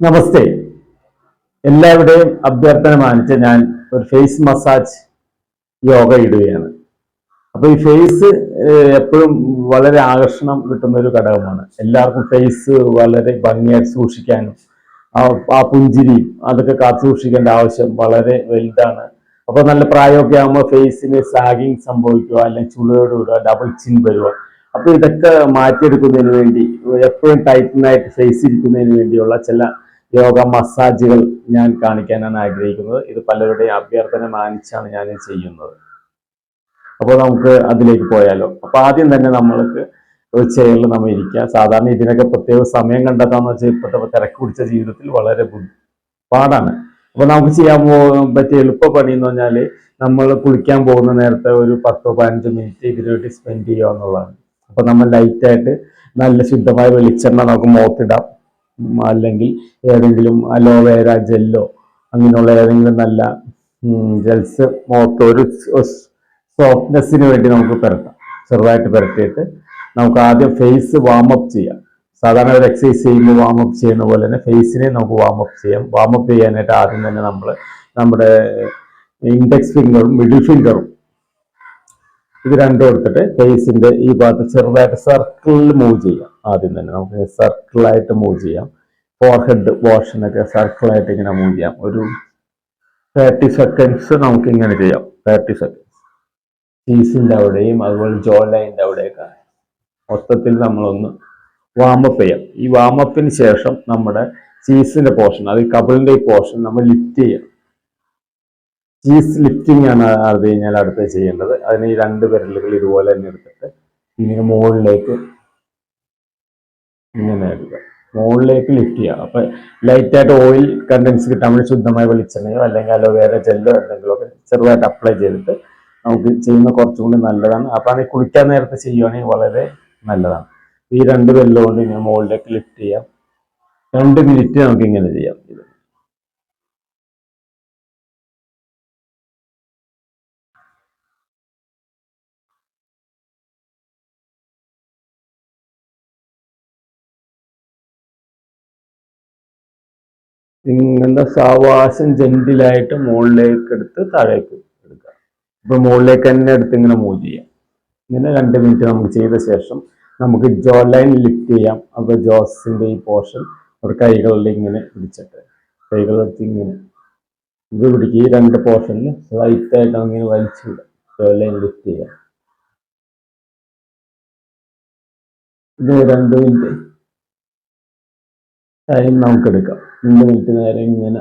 നമസ്തേ. എല്ലാവരുടെയും അഭ്യർത്ഥന മാനിച്ച് ഞാൻ ഒരു ഫേസ് മസാജ് യോഗ ഇടുകയാണ്. അപ്പൊ ഈ ഫേസ് എപ്പോഴും വളരെ ആകർഷണം കിട്ടുന്ന ഒരു ഘടകമാണ്. എല്ലാവർക്കും ഫേസ് വളരെ ഭംഗിയായിട്ട് സൂക്ഷിക്കാനും ആ പുഞ്ചിരി അതൊക്കെ കാത്തു സൂക്ഷിക്കേണ്ട ആവശ്യം വളരെ വലുതാണ്. അപ്പൊ നല്ല പ്രായമൊക്കെ ആകുമ്പോൾ ഫേസിന് സാഗിങ് സംഭവിക്കുക അല്ലെങ്കിൽ ചുളിയോട് വിടുക ഡബിൾ ചിൻ വരിക. അപ്പൊ ഇതൊക്കെ മാറ്റിയെടുക്കുന്നതിന് വേണ്ടി എപ്പോഴും ടൈറ്റനായിട്ട് ഫേസ് ഇരിക്കുന്നതിന് വേണ്ടിയുള്ള ചില യോഗ മസാജുകൾ ഞാൻ കാണിക്കാനാണ് ആഗ്രഹിക്കുന്നത്. ഇത് പലരുടെയും അഭ്യർത്ഥന മാനിച്ചാണ് ഞാൻ ചെയ്യുന്നത്. അപ്പോൾ നമുക്ക് അതിലേക്ക് പോയാലോ. അപ്പോൾ ആദ്യം തന്നെ നമ്മൾക്ക് ഒരു ചെയറിൽ നമ്മൾ ഇരിക്കുക. സാധാരണ ഇതിനൊക്കെ പ്രത്യേക സമയം കണ്ടെത്താന്ന് വെച്ചാൽ ഇപ്പോഴത്തെ തിരക്ക് പിടിച്ച ജീവിതത്തിൽ വളരെ പാടാണ്. അപ്പോൾ നമുക്ക് ചെയ്യാൻ പറ്റിയ എളുപ്പ പണി എന്ന് പറഞ്ഞാൽ നമ്മൾ കുളിക്കാൻ പോകുന്ന നേരത്തെ ഒരു പത്തോ പതിനഞ്ചോ മിനിറ്റ് ഇതിനു വേണ്ടി സ്പെൻഡ് ചെയ്യുക എന്നുള്ളതാണ്. അപ്പൊ നമ്മൾ ലൈറ്റായിട്ട് നല്ല ശുദ്ധമായ വെളിച്ചെണ്ണ നമുക്ക് മുഖത്തിടാം. ഉം, അല്ലെങ്കിൽ ഏതെങ്കിലും അലോവേര ജെല്ലോ അങ്ങനെയുള്ള ഏതെങ്കിലും നല്ല ജെൽസ് മുഖത്ത് ഒരു സോഫ്റ്റ്നെസ്സിന് വേണ്ടി നമുക്ക് പുരട്ടാം. ചെറുതായിട്ട് പുരട്ടിയിട്ട് നമുക്ക് ആദ്യം ഫേസ് വാമപ്പ് ചെയ്യാം. സാധാരണ ഒരു എക്സസൈസ് ചെയ്യുമ്പോൾ വാമപ്പ് ചെയ്യുന്ന പോലെ തന്നെ ഫേസിനെ നമുക്ക് വാമപ്പ് ചെയ്യാം. വാമപ്പ് ചെയ്യാനായിട്ട് ആദ്യം തന്നെ നമ്മൾ നമ്മുടെ ഇൻഡെക്സ് ഫിംഗറും മിഡിൽ ഫിംഗറും ഇത് രണ്ടും എടുത്തിട്ട് ഫേസിന്റെ ഈ ഭാഗത്ത് ചെറുതായിട്ട് സർക്കിളിൽ മൂവ് ചെയ്യാം. ആദ്യം തന്നെ നമുക്ക് സർക്കിളായിട്ട് മൂവ് ചെയ്യാം. ഫോർഹെഡ് പോർഷനൊക്കെ സർക്കിളായിട്ട് ഇങ്ങനെ മൂവ് ചെയ്യാം. ഒരു തേർട്ടി സെക്കൻഡ്സ് നമുക്ക് ഇങ്ങനെ ചെയ്യാം. തേർട്ടി സെക്കൻഡ്സ് ചീസിന്റെ അവിടെയും അതുപോലെ ജോ ലൈന്റെ അവിടെയൊക്കെ മൊത്തത്തിൽ നമ്മളൊന്ന് വാമപ്പ് ചെയ്യാം. ഈ വാമപ്പിന് ശേഷം നമ്മുടെ ചീസിന്റെ പോർഷൻ അത് കബിളിന്റെ ഈ പോർഷൻ നമ്മൾ ലിഫ്റ്റ് ചെയ്യാം. ചീസ് ലിഫ്റ്റിംഗ് ആണ് അത് കഴിഞ്ഞാൽ അടുത്ത് ചെയ്യേണ്ടത്. അതിന് ഈ രണ്ട് വിരലുകൾ ഇതുപോലെ തന്നെ എടുത്തിട്ട് ഇങ്ങനെ മുകളിലേക്ക് ഇങ്ങനെ എടുക്കുക മുകളിലേക്ക് ലിഫ്റ്റ് ചെയ്യുക. അപ്പൊ ലൈറ്റായിട്ട് ഓയിൽ കണ്ടൻസ് കിട്ടാൻ വേണ്ടി ശുദ്ധമായ വെളിച്ചെണ്ണയോ അല്ലെങ്കിൽ അലോവേര ജെല്ലോ എന്തെങ്കിലും ഒക്കെ ചെറുതായിട്ട് അപ്ലൈ ചെയ്തിട്ട് നമുക്ക് ചെയ്യുന്ന കുറച്ചും കൂടി നല്ലതാണ്. അപ്പൊ അത് കുളിക്കാൻ നേരത്തെ ചെയ്യുവാണെങ്കിൽ വളരെ നല്ലതാണ്. ഈ രണ്ട് വെല്ലുകൊണ്ട് കൊണ്ട് ഇങ്ങനെ മുകളിലേക്ക് ലിഫ്റ്റ് ചെയ്യാം. രണ്ട് മിനിറ്റ് നമുക്ക് ഇങ്ങനെ ചെയ്യാം. ഇങ്ങനത്തെ സാവാസം ജെന്റിലായിട്ട് മുകളിലേക്ക് എടുത്ത് താഴേക്ക് എടുക്കുക ഇപ്പൊ മുകളിലേക്ക് തന്നെ എടുത്ത് ഇങ്ങനെ മൂവ് ചെയ്യാം. ഇങ്ങനെ രണ്ട് മിനിറ്റ് നമുക്ക് ചെയ്ത ശേഷം നമുക്ക് ജോ ലൈൻ ലിഫ്റ്റ് ചെയ്യാം. അപ്പൊ ജോസിന്റെ ഈ പോർഷൻ ഒരു കൈകളിൽ ഇങ്ങനെ പിടിച്ചിട്ട്. വെച്ച് ഇങ്ങനെ ഇത് പിടിക്കുക ഈ രണ്ട് പോർഷനിൽ ലൈറ്റ് ആയിട്ട് അങ്ങനെ വലിച്ചു ജോ ലൈൻ ലിഫ്റ്റ് ചെയ്യാം. ഇത് രണ്ട് മിനിറ്റ് ടൈം നമുക്ക് എടുക്കാം രണ്ട് മിനിറ്റ് നേരം ഇങ്ങനെ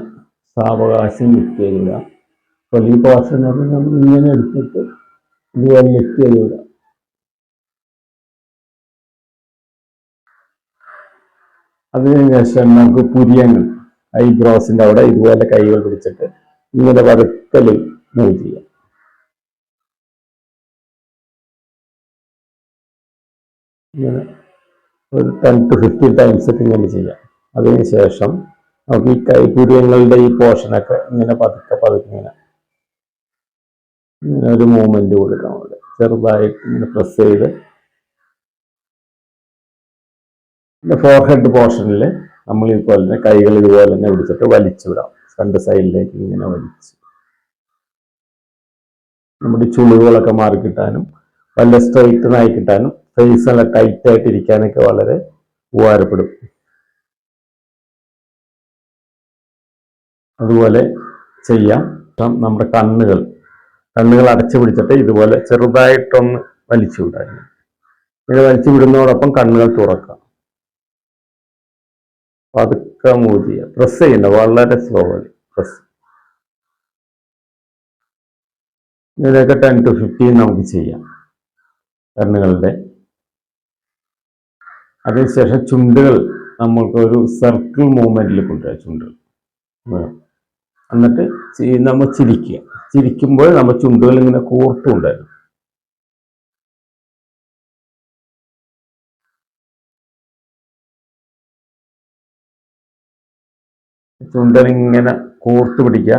സാവകാശം ലിഫ്റ്റ് ചെയ്ത് വിടാം. അപ്പോൾ ഈ പോർഷൻ നമ്മൾ ഇങ്ങനെ എടുത്തിട്ട് ഇതുപോലെ ലിഫ്റ്റ് ചെയ്ത് വിടാം. അതിനുശേഷം നമുക്ക് പുരിയങ്ങൾ ഐബ്രോസിന്റെ അവിടെ ഇതുപോലെ കൈകൾ പിടിച്ചിട്ട് ഇങ്ങനെ പതുക്കൽ മൂവ് ചെയ്യാം. ഇങ്ങനെ ഒരു ടെൻ ടു ഫിഫ്റ്റീൻ ടൈംസ് ഒക്കെ ഇങ്ങനെ ചെയ്യാം. അതിനുശേഷം നമുക്ക് ഈ കൈപുര്യങ്ങളുടെ ഈ പോർഷനൊക്കെ ഇങ്ങനെ പതുക്കെ പതുക്കെ ഇങ്ങനെ ഇങ്ങനെ ഒരു മൂവ്മെന്റ് കൊടുക്കാം അവിടെ. ചെറുതായിട്ട് ഇങ്ങനെ പ്രസ് ചെയ്ത് ഫോർഹെഡ് പോർഷനിൽ നമ്മൾ ഇതുപോലെ തന്നെ കൈകൾ ഇതുപോലെ തന്നെ പിടിച്ചിട്ട് വലിച്ചു വിടാം. രണ്ട് സൈഡിലേക്ക് ഇങ്ങനെ വലിച്ച്. നമ്മുടെ ചുളിവുകളൊക്കെ മാറി കിട്ടാനും വല്ല സ്ട്രൈറ്റ് ആയി കിട്ടാനും ഫേസ് നല്ല ടൈറ്റ് ആയിട്ട് ഇരിക്കാനൊക്കെ വളരെ ഉപകാരപ്പെടും. അതുപോലെ ചെയ്യാം. നമ്മുടെ കണ്ണുകൾ കണ്ണുകൾ അടച്ചു പിടിച്ചിട്ട് ഇതുപോലെ ചെറുതായിട്ടൊന്ന് വലിച്ചു വിടാം. ഇങ്ങനെ വലിച്ചു വിടുന്നതോടൊപ്പം കണ്ണുകൾ തുറക്കാം. പതുക്കെ മൂവ് പ്രസ് ചെയ്യണ്ട വളരെ സ്ലോലി പ്രസ് ഇതിനൊക്കെ ടെൻ ടു ഫിഫ്റ്റീൻ നമുക്ക് ചെയ്യാം. കണ്ണുകളുടെ. അതിനുശേഷം ചുണ്ടുകൾ നമ്മൾക്ക് ഒരു സർക്കിൾ മൂവ്മെന്റിൽ കൊണ്ടുവരാം ചുണ്ടുകൾ. എന്നിട്ട് നമ്മൾ ചിരിക്കുക. ചിരിക്കുമ്പോൾ നമ്മൾ ചുണ്ടുകൾ ഇങ്ങനെ കൂർത്തുണ്ടായിരുന്നു ചുണ്ടൻ ഇങ്ങനെ കോർത്തു പിടിക്കുക.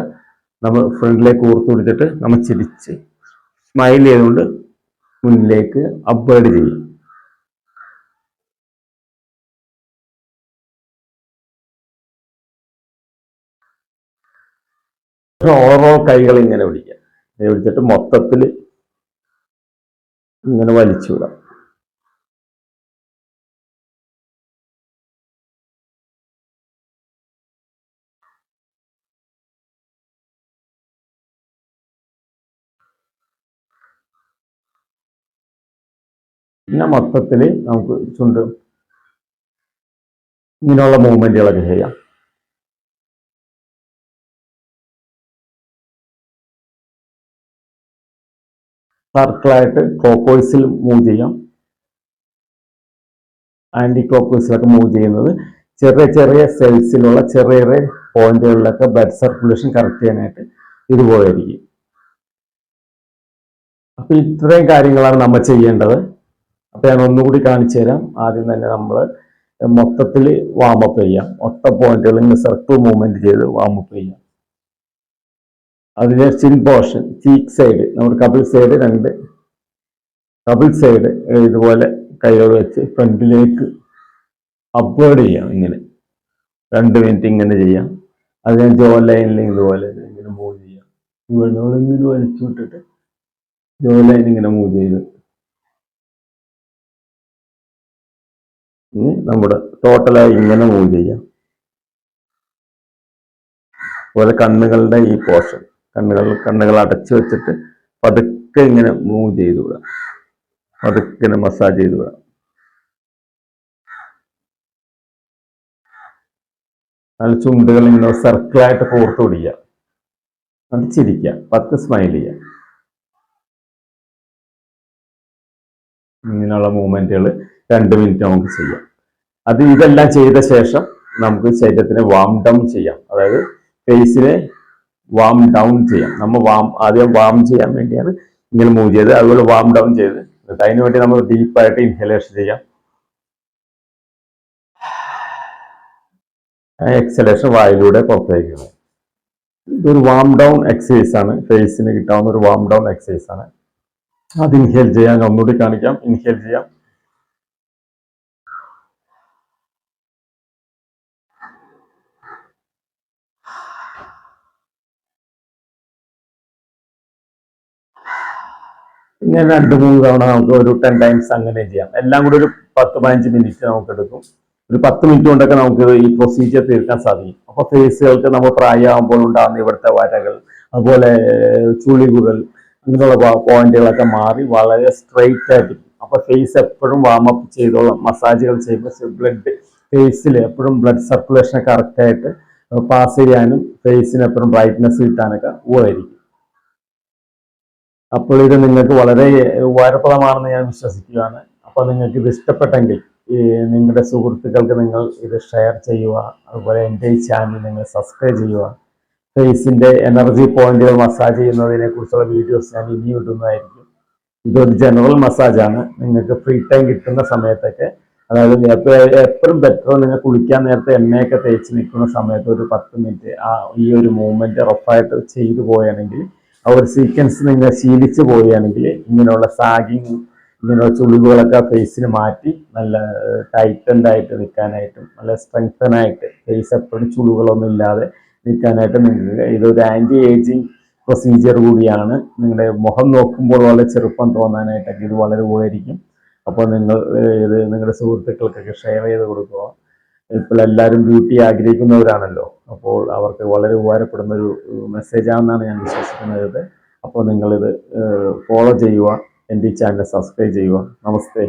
നമ്മൾ ഫ്രണ്ടിലേക്ക് കോർത്തു പിടിച്ചിട്ട് നമ്മൾ ചിരിച്ച് സ്മൈൽ ചെയ്തുകൊണ്ട് മുന്നിലേക്ക് അപ്വേർഡ് ചെയ്യും. ഓരോ കൈകൾ ഇങ്ങനെ പിടിക്കാം പിടിച്ചിട്ട് മൊത്തത്തിൽ ഇങ്ങനെ വലിച്ചു വിടാം. പിന്നെ മൊത്തത്തിൽ നമുക്ക് ചുണ്ട് ഇങ്ങനെയുള്ള മൂവ്മെന്റുകളൊക്കെ ചെയ്യാം. സർക്കിളായിട്ട് ക്ലോക്ക് മൂവ് ചെയ്യാം. ആന്റി ക്ലോക്ക് മൂവ് ചെയ്യുന്നത്. ചെറിയ ചെറിയ സെൽസിലുള്ള ചെറിയ ചെറിയ പോയിന്റുകളിലൊക്കെ ബ്ലഡ് സർക്കുലേഷൻ കറക്റ്റ് ചെയ്യാനായിട്ട് ഇതുപോലെ ഇരിക്കും അപ്പൊ ഇത്രയും കാര്യങ്ങളാണ് നമ്മൾ ചെയ്യേണ്ടത്. അപ്പൊ ഞാൻ ഒന്നുകൂടി കാണിച്ചു തരാം. ആദ്യം തന്നെ നമ്മൾ മൊത്തത്തിൽ വാമപ്പ് ചെയ്യാം. ഒറ്റ പോയിന്റുകൾ ഇങ്ങനെ സർക്കിൾ മൂവ്മെന്റ് ചെയ്ത് വാമപ്പ് ചെയ്യാം. അതിന് ചിൻ പോർഷൻ ചീക്ക് സൈഡ് നമ്മുടെ കപിൾ സൈഡ് രണ്ട്. കപിൾ സൈഡ് ഇതുപോലെ കൈകൾ വെച്ച് ഫ്രണ്ടിലേക്ക് അപ്വേഡ് ചെയ്യാം ഇങ്ങനെ. രണ്ട് മിനിറ്റ് ഇങ്ങനെ ചെയ്യാം. അത് ഞാൻ ജോ ലൈനിൽ ഇതുപോലെ ഇങ്ങനെ മൂവ് ചെയ്യാം. ഇവിടെ ഇങ്ങനെ വലിച്ചു വിട്ടിട്ട് ജോ ലൈൻ ഇങ്ങനെ മൂവ് ചെയ്ത്. നമ്മുടെ ടോട്ടലായി ഇങ്ങനെ മൂവ് ചെയ്യാം. അതുപോലെ കണ്ണുകളുടെ ഈ പോർഷൻ കണ്ണുകൾ കണ്ണുകൾ അടച്ചു വെച്ചിട്ട് പതുക്കെ ഇങ്ങനെ മൂവ് ചെയ്തു വിടാം പതുക്കെ മസാജ് ചെയ്തു വിടാം നല്ല ചുണ്ടുകൾ ഇങ്ങനെ സർക്കിളായിട്ട് കോർത്ത് പിടിക്കുക. അടിച്ചിരിക്കുക ചിരിക്കുക. പത്ത് സ്മൈൽ ചെയ്യുക. ഇങ്ങനെയുള്ള മൂവ്മെന്റുകൾ രണ്ട് മിനിറ്റ് നമുക്ക് ചെയ്യാം. അത് ഇതെല്ലാം ചെയ്ത ശേഷം നമുക്ക് ശരീരത്തിനെ വാം ഡൗൺ ചെയ്യാം. അതായത് ഫേസിനെ വാം ഡൗൺ ചെയ്യാം. നമ്മൾ വാം ആദ്യം വാം ചെയ്യാൻ വേണ്ടിയാണ് ഇങ്ങനെ മൂവ് ചെയ്ത് അതുപോലെ വാം ഡൗൺ ചെയ്ത് അതിന് വേണ്ടി നമ്മൾ ഡീപ്പായിട്ട് ഇൻഹലേഷൻ ചെയ്യാം. എക്സലേഷൻ വായിലൂടെ പുറത്തേക്ക് ഇതൊരു വാം ഡൗൺ എക്സസൈസ് ആണ്. ഫേസിന് കിട്ടാവുന്ന ഒരു വാം ഡൗൺ എക്സസൈസ് ആണ്. അത് ഇൻഹേൽ ചെയ്യാൻ ഒന്നുകൂടി കാണിക്കാം. ഇൻഹേൽ ചെയ്യാം. ഇങ്ങനെ രണ്ട് മൂന്ന് തവണ നമുക്ക് ഒരു ടെൻ ടൈംസ് അങ്ങനെ ചെയ്യാം. എല്ലാം കൂടി ഒരു പത്ത് പതിനഞ്ച് മിനിറ്റ് നമുക്ക് എടുക്കും. ഒരു പത്ത് മിനിറ്റ് കൊണ്ടൊക്കെ നമുക്ക് ഈ പ്രൊസീജിയർ തീർക്കാൻ സാധിക്കും. അപ്പൊ ഫേസുകൾക്ക് നമ്മൾ പ്രായമാകുമ്പോൾ ഉണ്ടാകുന്ന ഇവിടുത്തെ വരകൾ അതുപോലെ ചുളിവുകൾ അങ്ങനെയുള്ള പോയിന്റുകളൊക്കെ മാറി വളരെ സ്ട്രെയിറ്റ് ആയിട്ട് അപ്പൊ ഫേസ് എപ്പോഴും വാമപ്പ് ചെയ്തോളാം. മസാജുകൾ ചെയ്യുമ്പോൾ ബ്ലഡ് ഫേസിൽ എപ്പോഴും ബ്ലഡ് സർക്കുലേഷൻ കറക്റ്റ് ആയിട്ട് പാസ് ചെയ്യാനും ഫേസിന് എപ്പോഴും ബ്രൈറ്റ്നെസ് കിട്ടാനൊക്കെ ഉപകരിക്കും അപ്പോൾ ഇത് നിങ്ങൾക്ക് വളരെ ഉപകാരപ്രദമാണെന്ന് ഞാൻ വിശ്വസിക്കുകയാണ്. അപ്പോൾ നിങ്ങൾക്ക് ഇത് ഇഷ്ടപ്പെട്ടെങ്കിൽ ഈ നിങ്ങളുടെ സുഹൃത്തുക്കൾക്ക് നിങ്ങൾ ഇത് ഷെയർ ചെയ്യുക. അതുപോലെ എന്റെ ഈ ചാനൽ നിങ്ങൾ സബ്സ്ക്രൈബ് ചെയ്യുക. ഫേസിന്റെ എനർജി പോയിന്റുകൾ മസാജ് ചെയ്യുന്നതിനെ കുറിച്ചുള്ള വീഡിയോസ് ഞാൻ ഇനി ഇടുന്നതായിരിക്കും. ഇതൊരു ജനറൽ മസാജാണ് നിങ്ങൾക്ക് ഫ്രീ ടൈം കിട്ടുന്ന സമയത്തൊക്കെ അതായത് എപ്പോഴും ബെറ്റർ നിങ്ങൾ കുളിക്കാൻ നേരത്തെ എണ്ണയൊക്കെ തേച്ച് നിൽക്കുന്ന സമയത്ത് ഒരു പത്ത് മിനിറ്റ് ആ ഈ ഒരു മൂവ്മെന്റ് റഫായിട്ട് ചെയ്തു പോയാണെങ്കിൽ ആ ഒരു സീക്വൻസ് നിങ്ങൾ ശീലിച്ചു പോവുകയാണെങ്കിൽ ഇങ്ങനെയുള്ള സാഗിങ് ഇങ്ങനെയുള്ള ചുളിവുകളൊക്കെ ഫേസിന് മാറ്റി നല്ല ടൈറ്റൻഡ് ആയിട്ട് നിൽക്കാനായിട്ടും നല്ല സ്ട്രെങ്തനായിട്ട് ഫേസ് എപ്പോഴും ചുളിവുകളൊന്നും ഇല്ലാതെ നിൽക്കാനായിട്ട് നിങ്ങൾക്ക് ഇതൊരു ആന്റി ഏജിങ് പ്രൊസീജിയർ കൂടിയാണ്. നിങ്ങളുടെ മുഖം നോക്കുമ്പോൾ വളരെ ചെറുപ്പം തോന്നാനായിട്ടൊക്കെ ഇത് വളരെ ഉപകരിക്കും. അപ്പോൾ നിങ്ങൾ ഇത് നിങ്ങളുടെ സുഹൃത്തുക്കൾക്കൊക്കെ ഷെയർ ചെയ്ത് കൊടുക്കുക. ഇപ്പോൾ എല്ലാവരും ബ്യൂട്ടി ആഗ്രഹിക്കുന്നവരാണല്ലോ. അപ്പോൾ അവർക്ക് വളരെ ഉപകാരപ്പെടുന്ന ഒരു മെസ്സേജ് ആണെന്നാണ് ഞാൻ വിശ്വസിക്കുന്നത്. അപ്പോൾ നിങ്ങളിത് ഫോളോ ചെയ്യുക എന്റെ ഈ ചാനൽ സബ്സ്ക്രൈബ് ചെയ്യുക നമസ്തേ.